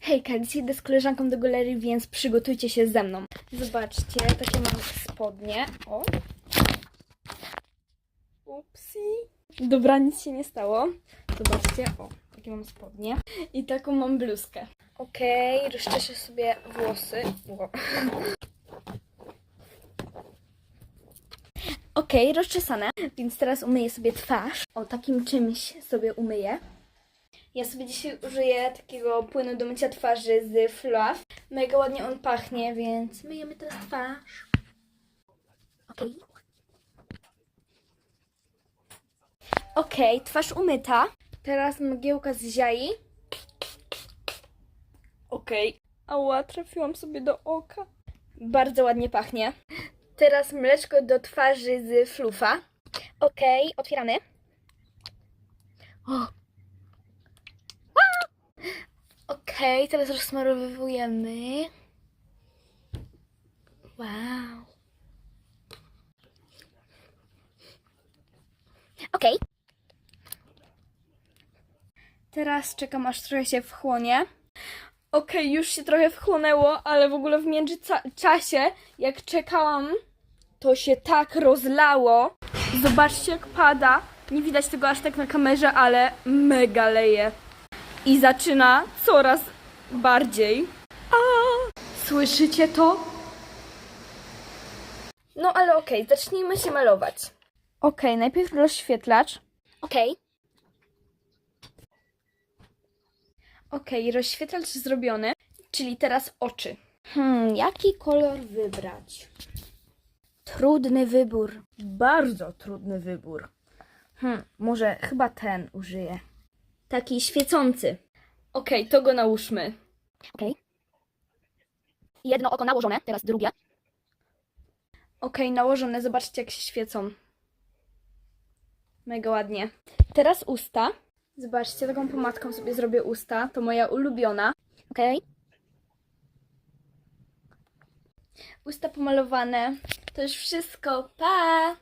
Hejka, dzisiaj idę z koleżanką do galerii, więc przygotujcie się ze mną. Zobaczcie, takie mam spodnie. O. Upsi. Dobra, nic się nie stało. Zobaczcie, o, takie mam spodnie. I taką mam bluzkę. Okej, rozczeszę sobie włosy. Ło. Okej, rozczesane, więc teraz umyję sobie twarz. O, takim czymś sobie umyję. Ja sobie dzisiaj użyję takiego płynu do mycia twarzy z Fluff. Mega ładnie on pachnie, więc myjemy teraz twarz. Okej. Okej, twarz umyta. Teraz mgiełka z ziai. Okej. Ała, trafiłam sobie do oka. Bardzo ładnie pachnie. Teraz mleczko do twarzy z Fluffa. Okej, otwieramy. O, Okej, teraz rozsmarowujemy. Wow. Okej. Teraz czekam aż trochę się wchłonie. Okej, już się trochę wchłonęło, ale w ogóle w międzyczasie, jak czekałam, to się tak rozlało. Zobaczcie, jak pada. Nie widać tego aż tak na kamerze, ale mega leje i zaczyna coraz bardziej. A, słyszycie to? No ale okej, zacznijmy się malować. Okej, najpierw rozświetlacz. Okej. Okej, rozświetlacz zrobiony, czyli teraz oczy. Hmm, jaki kolor wybrać? Trudny wybór. Bardzo trudny wybór. Hmm, może chyba ten użyję. Taki świecący. Okej, to go nałóżmy. Okej. Jedno oko nałożone, teraz drugie. Okej, nałożone. Zobaczcie, jak się świecą. Mega ładnie. Teraz usta. Zobaczcie, taką pomadką sobie zrobię usta. To moja ulubiona. Okej. Usta pomalowane. To już wszystko. Pa!